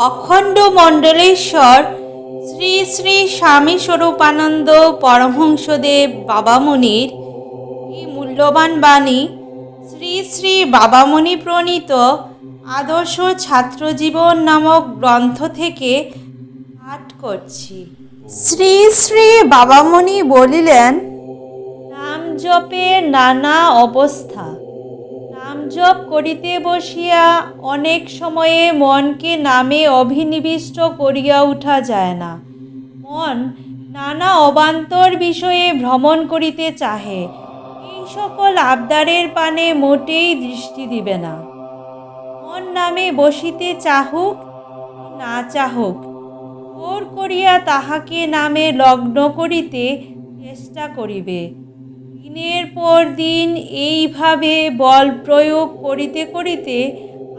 অখণ্ড মণ্ডলেশ্বর শ্রী শ্রী স্বামী স্বরূপানন্দ পরমহংসদেব বাবামণির এই মূল্যবান বাণী শ্রী শ্রী বাবামণি প্রণীত আদর্শ ছাত্রজীবন নামক গ্রন্থ থেকে পাঠ করছি। শ্রী শ্রী বাবামণি বলিলেন নাম জপের নানা অবস্থা। জপ করিতে বসিয়া অনেক সময়ে মনকে নামে অভিনিবিষ্ট করিয়া উঠা যায় না। মন নানা অবান্তর বিষয়ে ভ্রমণ করিতে চাহে, এই সকল আবদারের পানে মোটেই দৃষ্টি দিবে না। মন নামে বসিতে চাহুক না চাহুক ওর করিয়া তাহাকে নামে লগ্ন করিতে চেষ্টা করিবে। দিনের পর দিন এইভাবে বল প্রয়োগ করিতে করিতে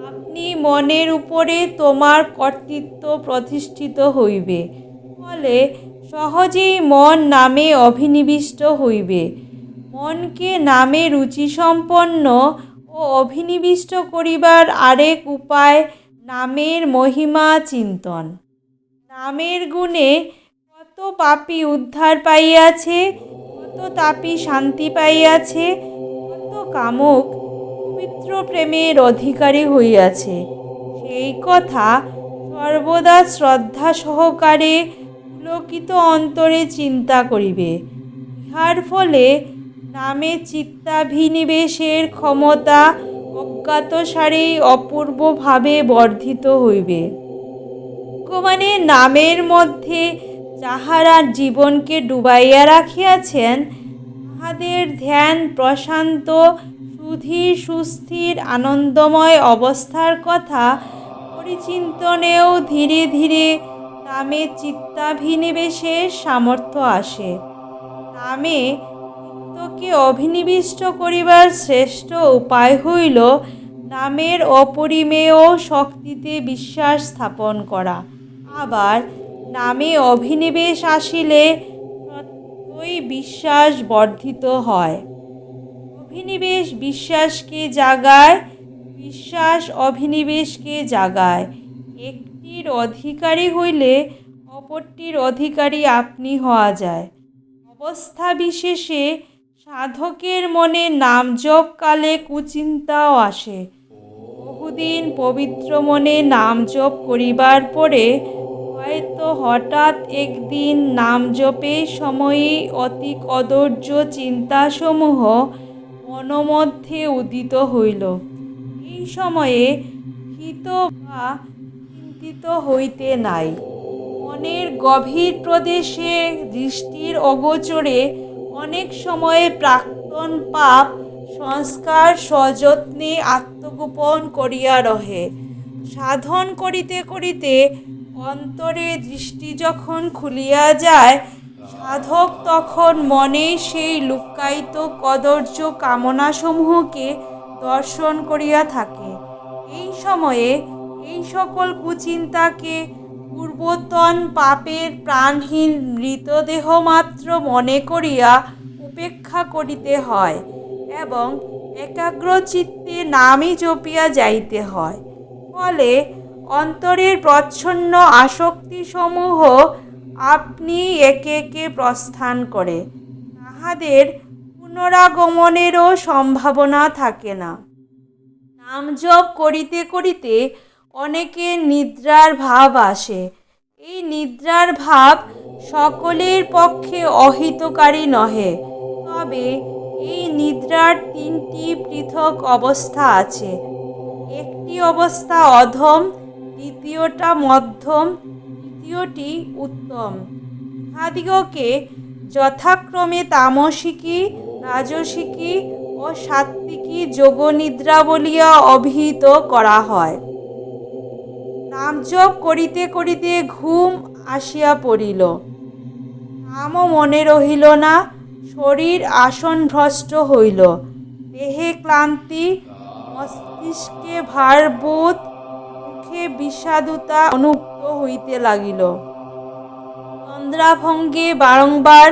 আপনি মনের উপরে তোমার কর্তৃত্ব প্রতিষ্ঠিত হইবে। ফলে সহজেই মন নামে অভিনিবিষ্ট হইবে। মনকে নামে রুচিসম্পন্ন ও অভিনিবিষ্ট করিবার আরেক উপায় নামের মহিমা চিন্তন। নামের গুণে কত পাপী উদ্ধার পাইয়াছে তাপী শান্তি পাইয়াছে কত কামুক, পবিত্র প্রেমের অধিকারী হইয়াছে। সেই কথা সর্বদা শ্রদ্ধা সহকারে পুলকিত অন্তরে চিন্তা করিবে। ইহার ফলে নামে চিত্তাভিনিবেশের ক্ষমতা অজ্ঞাতসারেই অপূর্বভাবে বর্ধিত হইবে। ভগবানের নামের মধ্যে যাহারা জীবনকে ডুবাইয়া রাখিয়াছেন, তাহাদের ধ্যান প্রশান্ত সুধীর সুস্থির, আনন্দময় অবস্থার কথা পরিচিন্তনেও ধীরে ধীরে নামে চিত্তাভিনিবেশের সামর্থ্য আসে। নামে চিত্তকে অভিনিবিষ্ট করিবার শ্রেষ্ঠ উপায় হইল নামের অপরিমেয় শক্তিতে বিশ্বাস স্থাপন করা। আবার নামে অভিনিবেশ আসিলে ততই বিশ্বাস বর্ধিত হয়। অভিনিবেশ বিশ্বাসকে জাগায়, বিশ্বাস অভিনিবেশকে জাগায়। একটির অধিকারী হইলে অপরটির অধিকারী আপনি হওয়া যায়। অবস্থা বিশেষে সাধকের মনে নাম জপকালে কুচিন্তাও আসে। বহুদিন পবিত্র মনে নাম জপ করিবার পরে হয়তো হঠাৎ একদিন নাম জপের সময়েই অতি কদর্য চিন্তাসমূহ মনোমধ্যে উদিত হইল। এই সময়ে ভীত বা চিন্তিত হইতে নাই। মনের গভীর প্রদেশে দৃষ্টির অগোচরে অনেক সময়ে প্রাক্তন পাপ সংস্কার সযত্নে আত্মগোপন করিয়া রহে। সাধন করিতে করিতে অন্তরে দৃষ্টি যখন খুলিয়া যায়, সাধক তখন মনে সেই লুক্কায়িত কদর্য কামনাসমূহকে দর্শন করিয়া থাকে। এই সময়ে এই সকল কুচিন্তাকে পূর্বতন পাপের প্রাণহীন মৃতদেহ মাত্র মনে করিয়া উপেক্ষা করিতে হয় এবং একাগ্র চিত্তে নামই জপিয়া যাইতে হয়। ফলে অন্তরের প্রচ্ছন্ন আসক্তিসমূহ আপনি একে একে প্রস্থান করে। তাহাদের পুনরাগমনেরও সম্ভাবনা থাকে না। নাম জপ করিতে করিতে অনেকের নিদ্রার ভাব আসে। এই নিদ্রার ভাব সকলের পক্ষে অহিতকারী নহে। তবে এই নিদ্রার তিনটি পৃথক অবস্থা আছে। একটি অবস্থা অধম দ্বিতীয়টা মধ্যম, তৃতীয়টি উত্তম। ইহাদিগকে যথাক্রমে তামসিকী, রাজসিকী ও সাত্ত্বিকী যোগনিদ্রা বলিয়া অভিহিত করা হয়। নামজপ করিতে করিতে ঘুম আসিয়া পড়িল। নামও মনে রহিল না, শরীর আসন ভ্রষ্ট হইল। দেহে ক্লান্তি, মস্তিষ্কে ভারবোধ মুখে বিষাদুতা অনুক্ত হইতে লাগিল। তন্দ্রাভঙ্গে বারংবার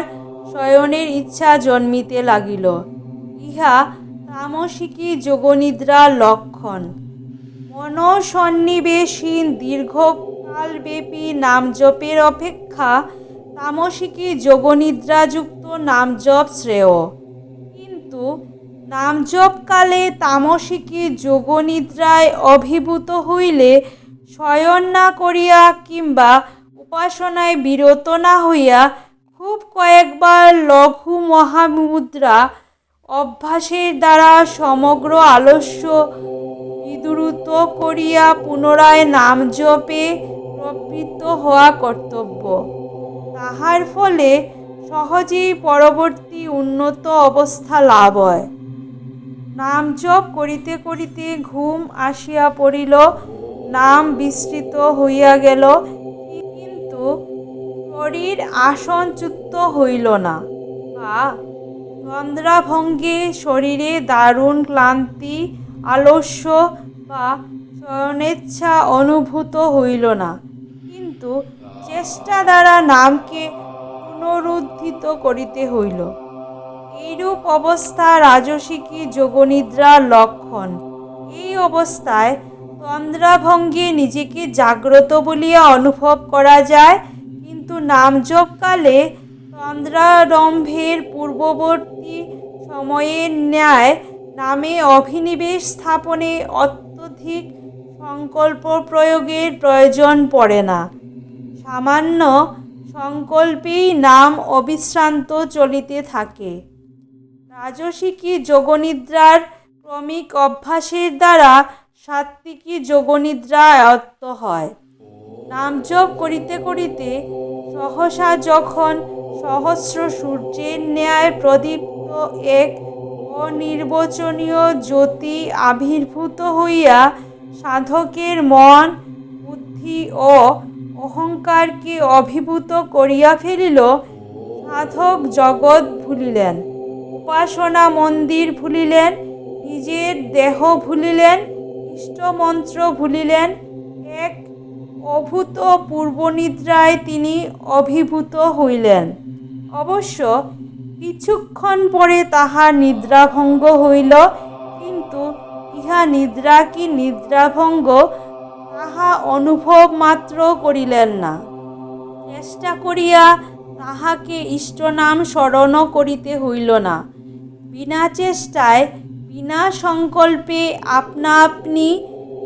শয়নের ইচ্ছা জন্মিতে লাগিল। ইহা তামসিকী যোগনিদ্রার লক্ষণ। মনসন্নিবেশীন দীর্ঘকালব্যাপী নামজপের অপেক্ষা তামসিকী যোগনিদ্রাযুক্ত নামজপ শ্রেয়। কিন্তু নামজপকালে তামসিকী যোগনিদ্রায় অভিভূত হইলে শয়ন না করিয়া কিংবা উপাসনায় বিরত না হইয়া খুব কয়েকবার লঘু মহামুদ্রা অভ্যাসের দ্বারা সমগ্র আলস্য বিদ্রুত করিয়া পুনরায় নাম জপে প্রবৃত্ত হওয়া কর্তব্য। তাহার ফলে সহজেই পরবর্তী উন্নত অবস্থা লাভ হয়। নাম জপ করিতে করিতে ঘুম আসিয়া পড়িল, নাম বিস্তৃত হইয়া গেল, কিন্তু শরীর আসনচ্যুত হইল না বা তন্দ্রাভঙ্গে শরীরে দারুণ ক্লান্তি, আলস্য বা স্বয়নেচ্ছা অনুভূত হইল না। কিন্তু চেষ্টা দ্বারা নামকে পুনরুদ্ধিত করিতে হইল। এইরূপ অবস্থা রাজসিকী যোগনিদ্রার লক্ষণ। এই অবস্থায় তন্দ্রাভঙ্গে নিজেকে জাগ্রত বলিয়া অনুভব করা যায়, কিন্তু নামজপকালে তন্দ্রারম্ভের পূর্ববর্তী সময়ের ন্যায় নামে অভিনিবেশ স্থাপনে অত্যধিক সংকল্প প্রয়োগের প্রয়োজন পড়ে না। সামান্য সংকল্পেই নাম অবিশ্রান্ত চলিতে থাকে। রাজসিকী যোগনিদ্রার ক্রমিক অভ্যাসের দ্বারা সাত্ত্বিকী যোগনিদ্রা আয়ত্ত হয়। নামজপ করিতে করিতে সহসা যখন সহস্র সূর্যের ন্যায় প্রদীপ্ত এক অনির্বচনীয় জ্যোতি আবির্ভূত হইয়া সাধকের মন, বুদ্ধি ও অহংকারকে অভিভূত করিয়া ফেলিল, সাধক জগৎ ভুলিলেন। উপাসনা মন্দির ভুলিলেন, নিজের দেহ ভুলিলেন, ইষ্টমন্ত্র ভুলিলেন, এক অভূত পূর্বনিদ্রায় তিনি অভিভূত হইলেন। অবশ্য কিছুক্ষণ পরে তাহার নিদ্রাভঙ্গ হইল, কিন্তু ইহা নিদ্রা কি নিদ্রাভঙ্গ, তাহা অনুভব মাত্র করিলেন না। চেষ্টা করিয়া তাহাকে ইষ্টনাম স্মরণ করিতে হইল না। বিনা চেষ্টায়, বিনা সংকল্পে আপনা আপনি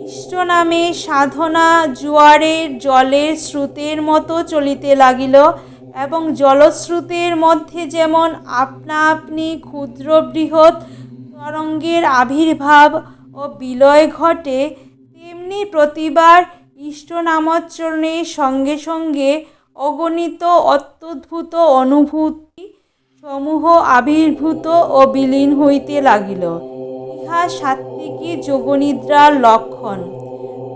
ইষ্টনামে সাধনা জোয়ারের জলের স্রোতের মতো চলিতে লাগিল এবং জলস্রোতের মধ্যে যেমন আপনা আপনি ক্ষুদ্র বৃহৎ তরঙ্গের আবির্ভাব ও বিলয় ঘটে, তেমনি প্রতিবার ইষ্টনামোচ্চারণের সঙ্গে সঙ্গে অগণিত অত্যদ্ভুত অনুভূতি সমূহ আবির্ভূত ও বিলীন হইতে লাগিল। ইহা সাত্ত্বিকী যোগনিদ্রার লক্ষণ।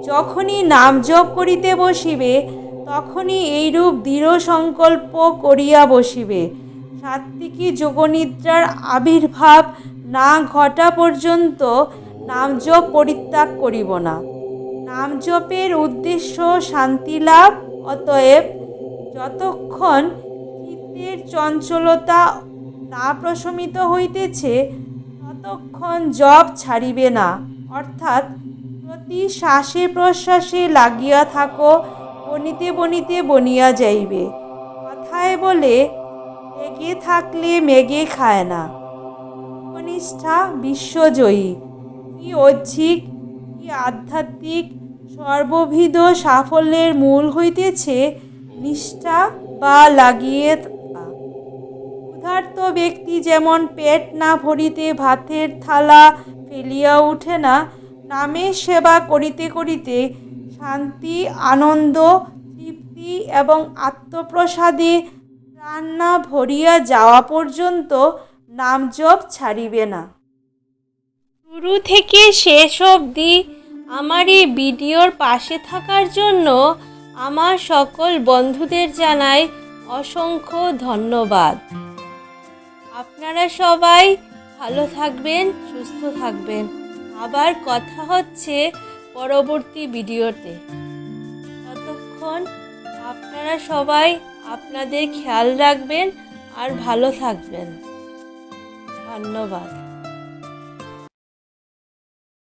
যখনই নাম জপ করিতে বসিবে, তখনই এইরূপ দৃঢ় সংকল্প করিয়া বসিবে। সাত্ত্বিকী যোগনিদ্রার আবির্ভাব না ঘটা পর্যন্ত নামজপ পরিত্যাগ করিব না। নামজপের উদ্দেশ্য শান্তি লাভ, অতএব যতক্ষণ চিত্তের চঞ্চলতা না প্রশমিত হইতেছে, ততক্ষণ জপ ছাড়িবে না। অর্থাৎ প্রতি শ্বাসে প্রশ্বাসে লাগিয়া থাকো, বনিতে বনিতে বনিয়া যাইবে। কথায় বলে লেগে থাকলে মেঘে খায় না। কনিষ্ঠা বিশ্বজয়ী। কি ঐচ্ছিক, কি আধ্যাত্মিক, সর্ববিধ সাফল্যের মূল হইতেছে নিষ্ঠা বা লাগিয়ে ক্ষুধার্ত ব্যক্তি যেমন পেট না ভরিতে ভাতের থালা ফেলিয়া উঠে না নামের সেবা করিতে করিতে শান্তি, আনন্দ, তৃপ্তি এবং আত্মপ্রসাদে প্রাণ না ভরিয়া যাওয়া পর্যন্ত নামজপ ছাড়িবে না। শুরু থেকে শেষ অবধি আমার এই ভিডিওর পাশে থাকার জন্য আমার সকল বন্ধুদের জানাই অসংখ্য ধন্যবাদ। আপনারা সবাই ভালো থাকবেন, সুস্থ থাকবেন। আবার কথা হচ্ছে পরবর্তী ভিডিওতে। ততক্ষণ আপনারা সবাই আপনাদের খেয়াল রাখবেন আর ভালো থাকবেন। ধন্যবাদ।